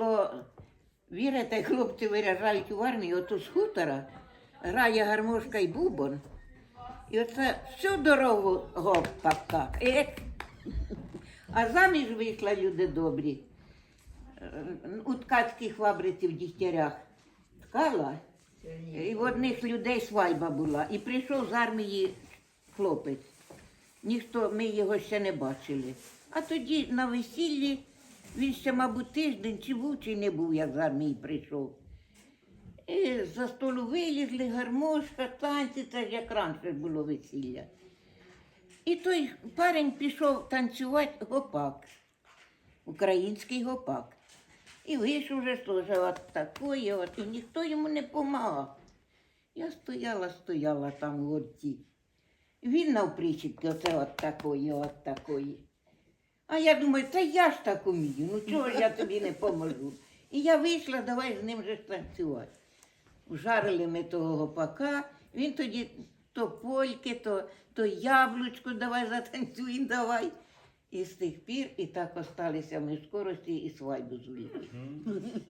було, вірите, хлопці виряжають в армію, ото з хутора грає гармошка і бубон. І оце всю дорогу гопака. Ех. А заміж вийшла люди добрі. Е, У ткацькій фабриці в Дігтярях ткала. І в одних людей свадьба була. І прийшов з армії хлопець. Ніхто, ми його ще не бачили. А тоді на весіллі він ще, мабуть, тиждень чи був, чи не був, як з армії прийшов. І за столу вилізли, гармошка, танці, це ж як раніше було весілля. І той парень пішов танцювати гопак, український гопак. І вийшов вже теж от такої, от, і ніхто йому не допомагав. Я стояла, стояла там в горці. Він навпричіпки, оце от такої, от такої. А я думаю, та я ж так умію, ну чого ж я тобі не поможу. І я вийшла, давай з ним же танцювати. Вжарили ми того гопака, він тоді то польки, то, то яблучко, давай затанцюємо, давай. І з тих пір і так осталися ми в скорості і свадьбу звели.